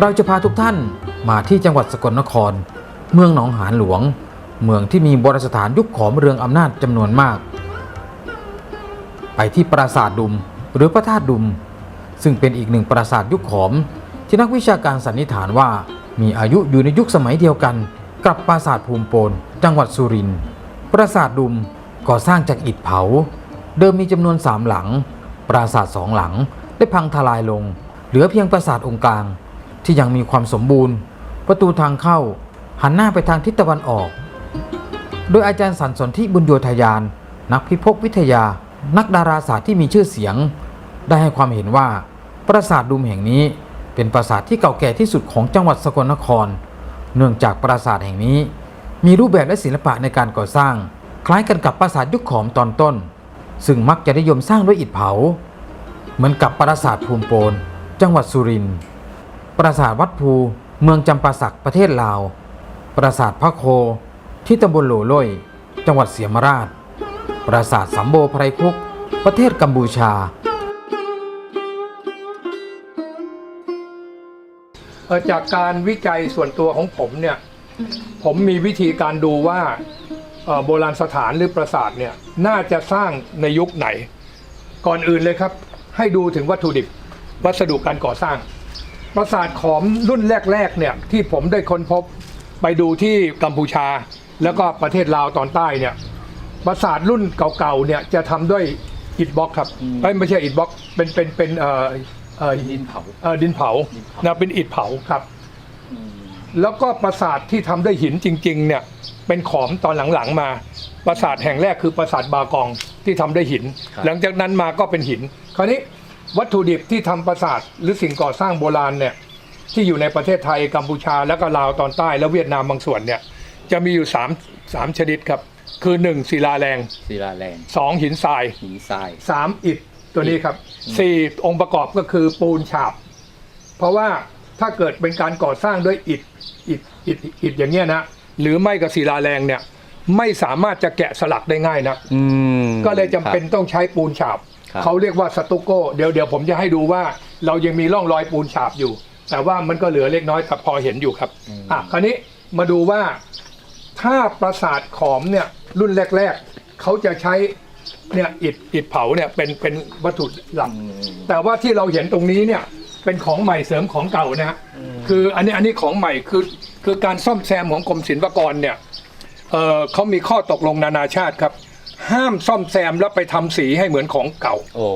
เราจะพาทุกท่านมาที่จังหวัดสกลนคร เมืองหนองหานหลวง เมืองที่มีโบราณสถานยุคขอมเรืองอำนาจจำนวนมาก ไปที่ปราสาทดุมหรือพระธาตุดุม ซึ่งเป็นอีกหนึ่งปราสาทยุคขอม ที่นักวิชาการสันนิษฐานว่ามีอายุอยู่ในยุคสมัยเดียวกันกับปราสาทภูมิโปนจังหวัดสุรินทร์ปราสาทดุมก่อสร้างจากอิฐเผา เดิมมีจำนวนสามหลัง ปราสาทสองหลังได้พังทลายลง เหลือเพียงปราสาทองค์กลาง ที่ยังมีความสมบูรณ์ ประตูทางเข้าหันหน้าไปทางทิศตะวันออก โดยอาจารย์สันสนธิบุญโยธยาน นักพิภพวิทยา นักดาราศาสตร์ที่มีชื่อเสียง ได้ให้ความเห็นว่าปราสาทดุมแห่งนี้เป็นปราสาทที่เก่าแก่ที่สุดของจังหวัดสกลนคร เนื่องจากปราสาทแห่งนี้ มีรูปแบบและศิลปะในการก่อสร้าง คล้ายกันกับปราสาทยุคขอมตอนต้น ซึ่งมักจะนิยมสร้างด้วยอิฐเผา เหมือนกับปราสาทภูมิโปนจังหวัดสุรินทร์ ปราสาทวัดภูเมืองจำปาสักประเทศลาว ปราสาทพระโค ที่ตำบลโหลโล่ยจังหวัดเสียมราช ปราสาทสัมโบไพรคุก ประเทศกัมพูชาจากการวิจัยส่วนตัวของผมเนี่ย ผมมีวิธีการดูว่าโบราณสถานหรือปราสาทเนี่ยน่าจะสร้างในยุคไหน ก่อนอื่นเลยครับ ให้ดูถึงวัตถุดิบวัสดุการก่อสร้าง ปราสาทขอมรุ่นแรกๆเนี่ยที่ผมได้ค้นพบไปดูที่กัมพูชา แล้วก็ประเทศลาวตอนใต้เนี่ยปราสาทรุ่นเก่าๆเนี่ยจะทำด้วยอิฐบล็อกครับเอ้ยไม่ใช่อิฐบล็อกเป็นเป็นเป็นเอ่อเอ่อดินเผาเอ่อดินเผานะเป็นอิฐเผาครับ แล้วก็ปราสาทที่ทำด้วยหินจริงๆเนี่ยเป็นขอมตอนหลังๆมาปราสาทแห่งแรกคือปราสาทบากองที่ทำด้วยหินครับหลังจากนั้นมาก็เป็นหิน คราวนี้ วัตถุดิบที่ทำปราสาทหรือสิ่งก่อสร้างโบราณเนี่ยที่อยู่ในประเทศไทยกัมพูชาแล้วก็ลาวตอนใต้และเวียดนามบางส่วนเนี่ยจะมีอยู่3 3ชนิดครับ คือหนึ่งศิลาแรงศิลาแรงสองหินทรายหินทรายสามอิฐตัวนี้ครับสี่องค์ประกอบก็คือปูนฉาบ เพราะว่าถ้าเกิดเป็นการก่อสร้างด้วยอิฐอิฐอิฐอิฐอย่างเงี้ยนะหรือไม่กับศิลาแรงเนี่ยไม่สามารถจะแกะสลักได้ง่ายนะอืมก็เลยจำเป็นต้องใช้ปูนฉาบ ครับ เขาเรียกว่าสตุโก้เดี๋ยวเดี๋ยวผมจะให้ดูว่า เรายังมีร่องรอยปูนฉาบอยู่ แต่ว่ามันก็เหลือเล็กน้อยแต่พอเห็นอยู่ครับอะคราวนี้มาดูว่าถ้าปราสาทขอมเนี่ยรุ่นแรก ๆเขาจะใช้เนี่ยอิฐอิฐเผาเนี่ยเป็นเป็นวัตถุหลักอืมแต่ว่าที่เราเห็นตรงนี้เนี่ยเป็นของใหม่เสริมของเก่านะฮะคืออันนี้อันนี้ของใหม่คือคือการซ่อมแซมของกรมศิลปากรเนี่ยเออเขามีข้อตกลงนานาชาติครับ ห้ามซ่อมแซมแล้วไปทำสีให้เหมือนของเก่า โอ้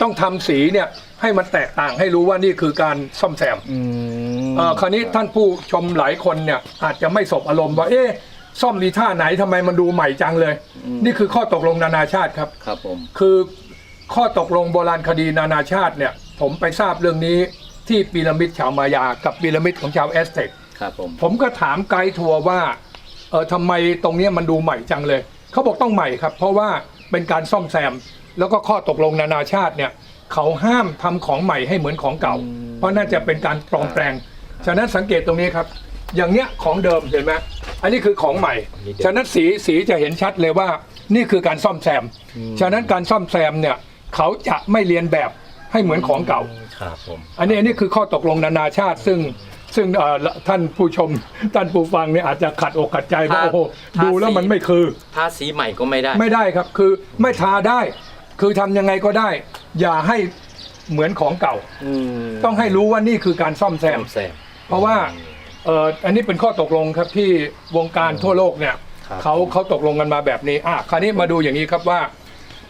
ต้องทำสีเนี่ยให้มันแตกต่างให้รู้ว่านี่คือการซ่อมแซมอืมเอ่อคราวนี้ท่านผู้ชมหลายคนเนี่ยอาจจะไม่สบอารมณ์ว่าเอ๊ะซ่อมดีท่าไหนทำไมมันดูใหม่จังเลย นี่คือข้อตกลงนานาชาติครับ ครับผม คือข้อตกลงโบราณคดีนานาชาติเนี่ย ผมไปทราบเรื่องนี้ที่พีระมิดชาวมายากับพีระมิดของชาวแอสเท็ก ครับผม ผมก็ถามไกด์ทัวร์ว่าเออทำไมตรงเนี้ยมันดูใหม่จังเลย เขาบอกต้องใหม่ครับ เพราะว่าเป็นการซ่อมแซม แล้วก็ข้อตกลงนานาชาติเนี่ยเขาห้ามทำของใหม่ให้เหมือนของเก่า เพราะน่าจะเป็นการปลอมแปลง ฉะนั้นสังเกตตรงนี้ครับ อย่างเนี้ยของเดิมเห็นไหมอันนี้คือของใหม่ ฉะนั้นสีสีจะเห็นชัดเลยว่านี่คือการซ่อมแซม ฉะนั้นการซ่อมแซมเนี่ยเขาจะไม่เรียนแบบให้เหมือนของเก่า ครับผม อันนี้อันนี้คือข้อตกลงนานาชาติซึ่ง ซึ่งเอ่อท่านผู้ชมท่านผู้ฟังเนี่ยอาจจะขัดอกขัดใจว่าถ้าโอ้โหถ้าดูแล้วสีมันไม่คือถ้าสีใหม่ก็ไม่ได้ ไม่ได้ครับคือไม่ทาได้ คือทำยังไงก็ได้ อย่าให้เหมือนของเก่าอืมต้องให้รู้ว่านี่คือการซ่อมแซแซมมแซมเพราะว่าเอ่ออันนี้เป็นข้อตกลงครับที่วงการทั่วโลกเนี่ยครับเขาเขาตกลงกันมาแบบนี้อะคราวนี้มาดูอย่างนี้ครับว่า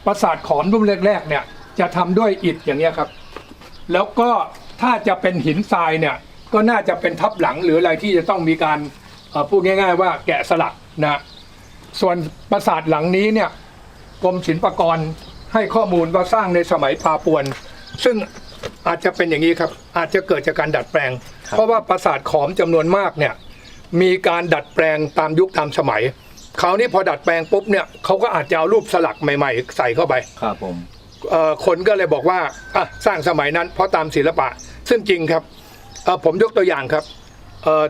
ปราสาทขอมรุ่นแรกๆเนี่ยจะทำด้วยอิฐอย่างเงี้ยครับ แล้วก็ถ้าจะเป็นหินทรายเนี่ย ก็น่าจะเป็นทับหลังหรืออะไรที่จะต้องมีการเอ่อพูดง่าย ๆ ว่าแกะสลักนะส่วนปราสาทหลังนี้เนี่ยกรมศิลปากรให้ข้อมูลว่าสร้างในสมัยปาปวน ซึ่งอาจจะเป็นอย่างนี้ครับ อาจจะเกิดจากการดัดแปลง เพราะว่าปราสาทขอมจำนวนมากเนี่ยมีการดัดแปลงตามยุคตามสมัยคราวนี้พอดัดแปลงปุ๊บเนี่ยเขาก็อาจจะเอารูปสลักใหม่ ๆ ใส่เข้าไปครับผมเอ่อคนก็เลยบอกว่าอะสร้างสมัยนั้นเพราะตามศิลปะซึ่งจริงครับ เอ่อผมยกตัวอย่างครับเอ่อ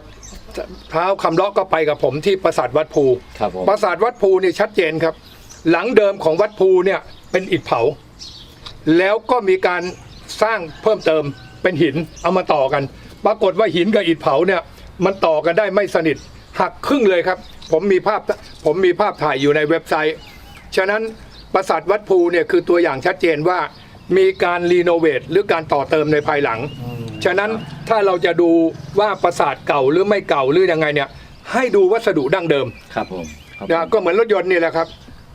เท้าคำเลาะก็ไปกับผมที่ปราสาทวัดภูครับผม ปราสาทวัดภูนี่ชัดเจนครับ หลังเดิมของวัดภูเนี่ยเป็นอิฐเผา แล้วก็มีการสร้างเพิ่มเติมเป็นหินเอามาต่อกัน ปรากฏว่าหินกับอิฐเผาเนี่ยมันต่อกันได้ไม่สนิทหักครึ่งเลยครับ ผมมีภาพผมมีภาพถ่ายอยู่ในเว็บไซต์ ฉะนั้นปราสาทวัดภูเนี่ยคือตัวอย่างชัดเจนว่ามีการรีโนเวทหรือการต่อเติมในภายหลัง ฉะนั้นถ้าเราจะดูว่าปราสาทเก่าหรือไม่เก่าหรือยังไงเนี่ย ให้ดูวัสดุดั้งเดิมครับผมครับนะก็เหมือนรถยนต์นี่แหละครับ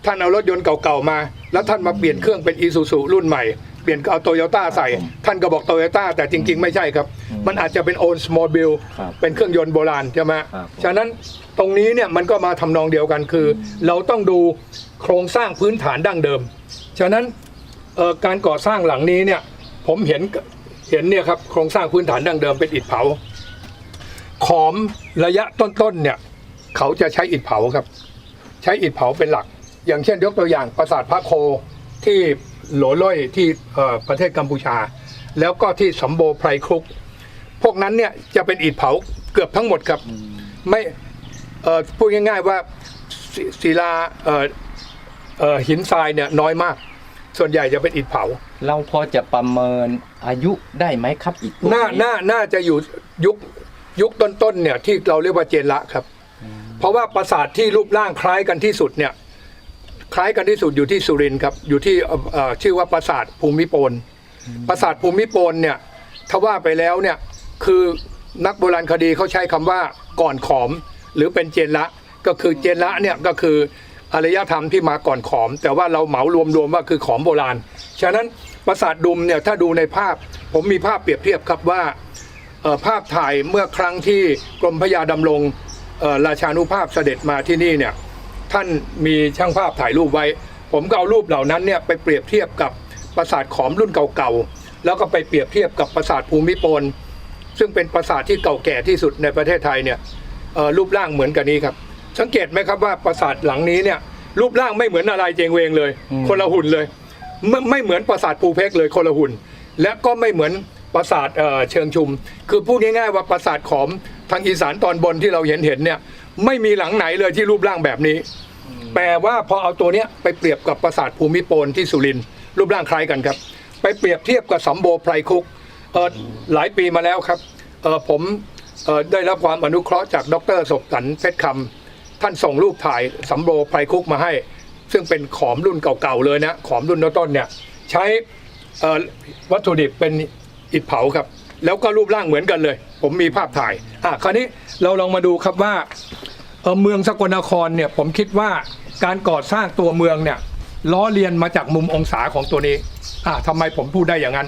ท่านเอารถยนต์เก่าๆมา แล้วท่านมาเปลี่ยนเครื่องเป็นอีซูซูรุ่นใหม่ เปลี่ยนเอาโตโยต้าใส่ ท่านก็บอกโตโยต้าแต่จริง ๆ ไม่ใช่ครับ มันอาจจะเป็นโอนสมอลบิลครับเป็นเครื่องยนต์โบราณใช่ไหมครับฉะนั้นตรงนี้เนี่ยมันก็มาทำนองเดียวกันคือเราต้องดูโครงสร้างพื้นฐานดั้งเดิม ฉะนั้นเอ่อการก่อสร้างหลังนี้เนี่ยผมเห็น เห็นเนี่ยครับโครงสร้างพื้นฐานดั้งเดิมเป็นอิฐเผา ขอมระยะต้นๆเนี่ย เขาจะใช้อิฐเผาครับ ใช้อิฐเผาเป็นหลัก อย่างเช่นยกตัวอย่างปราสาทพระโคที่โหลล่อยที่ประเทศกัมพูชา แล้วก็ที่สมโบไพรครุก พวกนั้นเนี่ยจะเป็นอิฐเผาเกือบทั้งหมดครับไม่พูดง่ายๆว่าศิลาหินทรายเนี่ยน้อยมาก ส่วนใหญ่จะเป็นอิฐเผา เราพอจะประเมินอายุได้ไหมครับอีกพวกน่าน่าน่าจะอยู่ยุคยุคต้นๆเนี่ยที่เราเรียกว่าเจนละครับ เพราะว่าปราสาทที่รูปร่างคล้ายกันที่สุดเนี่ยคล้ายกันที่สุดอยู่ที่สุรินทร์ครับอยู่ที่เอ่อเอ่อชื่อว่าปราสาทภูมิปนปราสาทภูมิปนเนี่ยถ้าว่าไปแล้วเนี่ยคือนักโบราณคดีเขาใช้คำว่าก่อนขอม หรือเป็นเจนละก็คือเจนละเนี่ยก็คือ อารยธรรมที่มาก่อนขอม แต่ว่าเราเหมารวมๆว่าคือขอมโบราณ ฉะนั้นปราสาทดุมเนี่ยถ้าดูในภาพ ผมมีภาพเปรียบเทียบครับว่าภาพถ่ายเมื่อครั้งที่กรมพระยาดำรงราชานุภาพเสด็จมาที่นี่เนี่ยท่านมีช่างภาพถ่ายรูปไว้ ผมก็เอารูปเหล่านั้นเนี่ยไปเปรียบเทียบกับปราสาทขอมรุ่นเก่าๆแล้วก็ไปเปรียบเทียบกับปราสาทภูมิปนซึ่งเป็นปราสาทที่เก่าแก่ที่สุดในประเทศไทยเนี่ยรูปร่างเหมือนกันนี้ครับ สังเกตไหมครับว่าปราสาทหลังนี้เนี่ยรูปร่างไม่เหมือนอะไรเจงเวงเลย คนละหุ่นเลยไม่ไม่เหมือนปราสาทภูเพกเลยคนละหุ่น และก็ไม่เหมือนปราสาทเอ่อเชิงชุม คือพูดง่ายๆว่าปราสาทขอมทางอีสานตอนบนที่เราเห็นเห็นเนี่ยไม่มีหลังไหนเลยที่รูปร่างแบบนี้ แปลว่าพอเอาตัวเนี้ยไปเปรียบกับปราสาทภูมิปนที่สุรินทร์รูปร่างคล้ายกันครับ ไปเปรียบเทียบกับสัมโบไพรคุกเออหลายปีมาแล้วครับเออผมเอ่อได้รับความอนุเคราะห์จากดรศพสันเพชรคำ ท่านส่งรูปถ่ายสัมโบไพรคุกมาให้ ซึ่งเป็นขอมรุ่นเก่าๆเลยนะ ขอมรุ่นต้นๆเนี่ย ใช้วัตถุดิบเป็นอิฐเผาครับ แล้วก็รูปร่างเหมือนกันเลย ผมมีภาพถ่าย อะ คราวนี้เราลองมาดูครับว่าเมืองสกลนครเนี่ย ผมคิดว่าการก่อสร้างตัวเมืองเนี่ยล้อเลียนมาจากมุมองศาของตัวนี้ อ่าทำไมผมพูดได้อย่างนั้น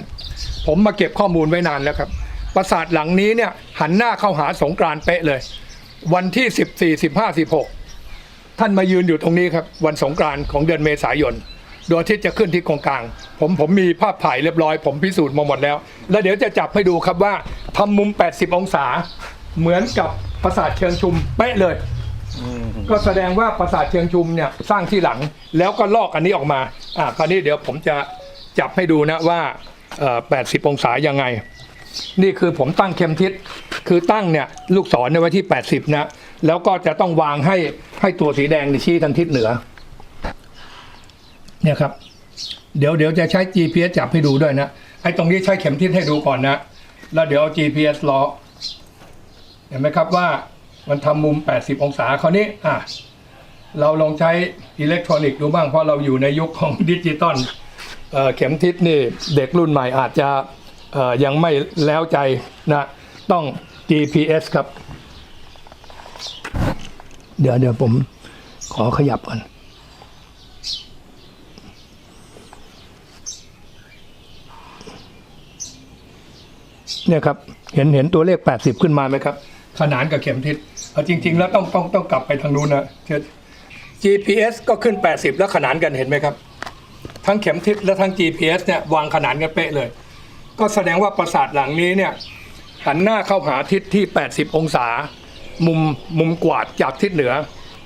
ผมมาเก็บข้อมูลไว้นานแล้วครับ ปราสาทหลังนี้เนี่ยหันหน้าเข้าหาสงกรานเป๊ะเลย วันที่14 15 16ท่านมายืนอยู่ตรงนี้ครับ วันสงกรานต์ของเดือนเมษายนดวงอาทิตย์จะขึ้นที่กองกลาง ผมผมมีภาพถ่ายเรียบร้อย ผมพิสูจน์มาหมดแล้ว แล้วเดี๋ยวจะจับให้ดูครับว่าทำมุม 80 องศา เหมือนกับปราสาทเชิงชุมเป๊ะเลยก็แสดงว่าปราสาทเชิงชุมเนี่ยสร้างที่หลังแล้วก็ลอกอันนี้ออกมาอ่าคราวนี้เดี๋ยวผมจะจับให้ดูนะว่าเอ่อ80 องศายังไง นี่คือผมตั้งเข็มทิศคือตั้งเนี่ยลูกศรเนี่ยไว้ที่ 80 นะ แล้วก็จะต้องวางให้ให้ตัวสีแดงนี่ชี้ทางทิศเหนือ เนี่ยครับ เดี๋ยวเดี๋ยวจะใช้ GPS จับให้ดูด้วยนะไอ้ตรงนี้ใช้เข็มทิศให้ดูก่อนนะ แล้วเดี๋ยวเอา GPS ล้อเห็นไหมครับว่ามันทำมุม 80 องศาคราวนี้อะเราลองใช้อิเล็กทรอนิกส์ดูบ้างเพราะเราอยู่ในยุคของดิจิตอลเข็มทิศนี่เด็กรุ่นใหม่อาจจะ ยังไม่แล้วใจนะต้อง GPS ครับ เดี๋ยวเดี๋ยวผมขอขยับก่อนเนี่ยครับ เห็นเห็นตัวเลข 80 ขึ้นมาไหมครับ ขนานกับเข็มทิศเอาจริง ๆ แล้วต้องต้องต้องกลับไปทางนู้นนะเชิญ GPS ก็ขึ้น 80 แล้วขนานกันเห็นไหมครับ ทั้งเข็มทิศและทั้ง GPS เนี่ยวางขนานกันเป๊ะเลย ก็แสดงว่าปราสาทหลังนี้เนี่ยหันหน้าเข้าหาทิศที่ 80 องศา มุมมุมกวาดจากทิศเหนือ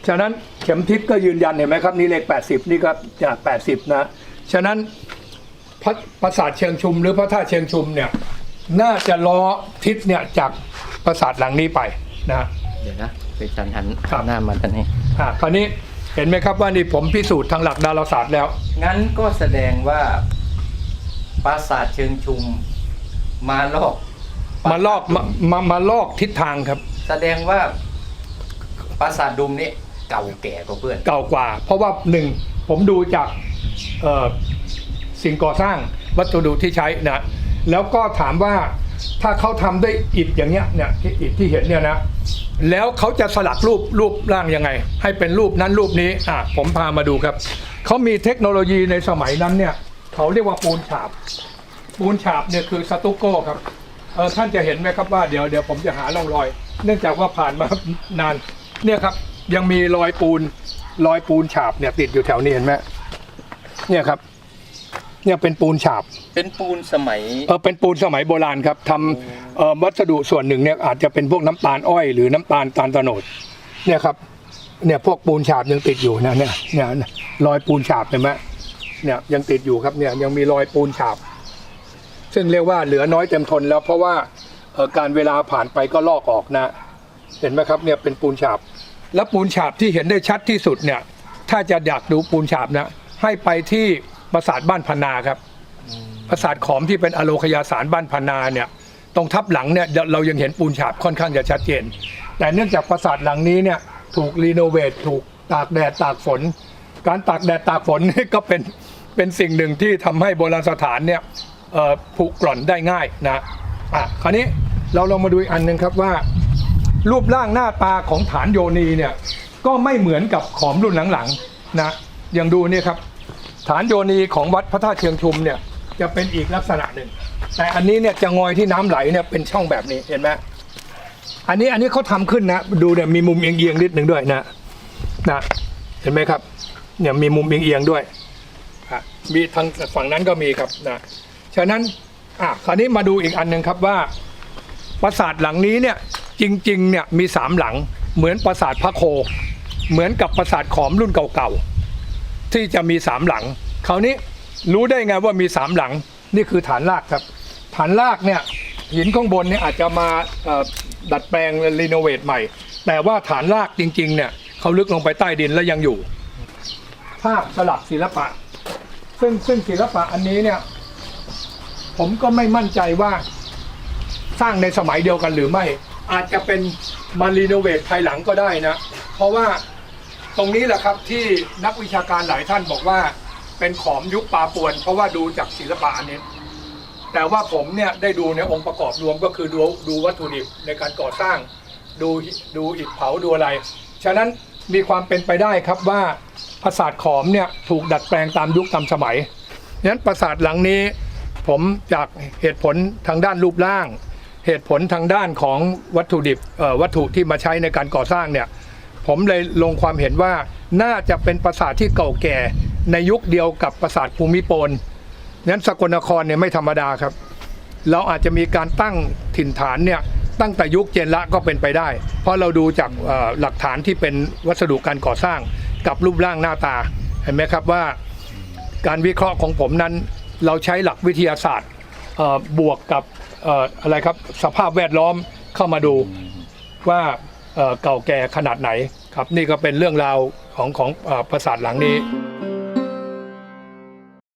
ฉะนั้นเข็มทิศก็ยืนยันเห็นไหมครับนี่เลข 80 นี่ก็จาก 80 นะ ฉะนั้นพระปราสาทเชิงชุมหรือพระธาตุเชิงชุมเนี่ยน่าจะล้อทิศเนี่ยจากปราสาทหลังนี้ไปนะเดี๋ยวนะไปจันหันครับหน้ามาทางนี้อ่าคราวนี้เห็นไหมครับว่านี่ผมพิสูจน์ทางหลักดาราศาสตร์แล้ว งั้นก็แสดงว่า ปราสาทเชิงชุม มาลอกปมาลอกมามามาลอกทิศทางครับ แสดงว่าปราสาทดุมนี่เก่าแก่กว่าเพื่อน เก่ากว่า เพราะว่าหนึ่งผมดูจากเอ่อสิ่งก่อสร้างวัสดุที่ใช้นะแล้วก็ถามว่าถ้าเขาทำด้วยอิฐอย่างเงี้ยเนี่ยที่อิฐที่เห็นเนี่ยนะแล้วเขาจะสลักรูปรูปร่างยังไง ให้เป็นรูปนั้นรูปนี้อะผมพามาดูครับเขามีเทคโนโลยีในสมัยนั้นเนี่ย เขาเรียกว่าปูนฉาบ ปูนฉาบเนี่ยคือสตุกโก้ครับเออท่านจะเห็นไหมครับว่าเดี๋ยวเดี๋ยวผมจะหาร่องรอย เนื่องจากว่าผ่านมานาน เนี่ยครับยังมีรอยปูนรอยปูนฉาบเนี่ยติดอยู่แถวนี้เห็นไหมเนี่ยครับ เนี่ยเป็นปูนฉาบ เป็นปูนสมัยเออเป็นปูนสมัยโบราณครับทำเอ่อวัสดุส่วนหนึ่งเนี่ยอาจจะเป็นพวกน้ำตาลอ้อยหรือน้ำตาลตาลโตโนดเนี่ยครับ เนี่ยพวกปูนฉาบยังติดอยู่นะเนี่ยเนี่ยรอยปูนฉาบเห็นไหม เนี่ยยังติดอยู่ครับเนี่ยยังมีรอยปูนฉาบ ซึ่งเรียกว่าเหลือน้อยเต็มทนแล้วเพราะว่าการเวลาผ่านไปก็ลอกออกนะ เห็นไหมครับเนี่ยเป็นปูนฉาบ แล้วปูนฉาบที่เห็นได้ชัดที่สุดเนี่ย ถ้าจะอยากดูปูนฉาบนะ ให้ไปที่ปราสาทบ้านพนาครับปราสาทขอมที่เป็นอโลคยาสารบ้านพนาเนี่ยตรงทับหลังเนี่ยเรายังเห็นปูนฉาบค่อนข้างจะชัดเจน แต่เนื่องจากปราสาทหลังนี้เนี่ยถูกรีโนเวทถูกตากแดดตากฝน การตากแดดตากฝนนี่ก็เป็น เป็นสิ่งหนึ่งที่ทำให้โบราณสถานเนี่ยผุกร่อนได้ง่ายนะอะคราวนี้เราลองมาดูอีกอันหนึ่งครับว่า รูปร่างหน้าตาของฐานโยนีเนี่ยก็ไม่เหมือนกับขอมรุ่นหลังๆนะอย่างดูเนี่ยครับฐานโยนีของวัดพระธาตุเชิงชุมเนี่ยจะเป็นอีกลักษณะหนึ่ง แต่อันนี้เนี่ยจะงอยที่น้ำไหลเนี่ยเป็นช่องแบบนี้เห็นไหมอันนี้อันนี้เขาทำขึ้นนะดูเนี่ยมีมุมเอียงๆนิดหนึ่งด้วยนะนะเห็นไหมครับเนี่ยมีมุมเอียงๆด้วย อะมีทางฝั่งนั้นก็มีครับนะฉะนั้นอะคราวนี้มาดูอีกอันหนึ่งครับว่า ปราสาทหลังนี้เนี่ยจริงๆเนี่ยมีสามหลังเหมือนปราสาทพระโค เหมือนกับปราสาทขอมรุ่นเก่าๆที่จะมีสามหลังคราวนี้รู้ได้ไงว่ามีสามหลังนี่คือฐานรากครับ ฐานรากเนี่ยหินข้างบนเนี่ยอาจจะมาดัดแปลงรีโนเวทใหม่ แต่ว่าฐานรากจริงๆเนี่ยเขาลึกลงไปใต้ดินแล้วยังอยู่ภาพสลักศิลปะ ซึ่งซึ่งศิลปะอันนี้เนี่ย ผมก็ไม่มั่นใจว่าสร้างในสมัยเดียวกันหรือไม่ อาจจะเป็นมารีโนเวทภายหลังก็ได้นะ เพราะว่าตรงนี้แหละครับที่นักวิชาการหลายท่านบอกว่าเป็นขอมยุคปาปวน เพราะว่าดูจากศิลปะอันนี้แต่ว่าผมเนี่ยได้ดูในองค์ประกอบรวมก็คือดูดูวัตถุดิบในการก่อสร้าง ดูดูอิฐเผาดูอะไร ฉะนั้นมีความเป็นไปได้ครับว่า ปราสาทขอมเนี่ยถูกดัดแปลงตามยุคตามสมัยฉะนั้นปราสาทหลังนี้ผมจากเหตุผลทางด้านรูปร่าง เหตุผลทางด้านของวัตถุดิบวัตถุที่มาใช้ในการก่อสร้างเนี่ยผมเลยลงความเห็นว่าน่าจะเป็นปราสาทที่เก่าแก่ในยุคเดียวกับปราสาทภูมิปนนั้นสกลนครเนี่ยไม่ธรรมดาครับ เราอาจจะมีการตั้งถิ่นฐานเนี่ยตั้งแต่ยุคเจนละก็เป็นไปได้ เพราะเราดูจากหลักฐานที่เป็นวัสดุการก่อสร้าง กับรูปร่างหน้าตาเห็นไหมครับว่าการวิเคราะห์ของผมนั้น เราใช้หลักวิทยาศาสตร์บวกกับอะไรครับสภาพแวดล้อมเข้ามาดูว่าเก่าแก่ขนาดไหนครับนี่ก็เป็นเรื่องราวของของอประสาทหลังนี้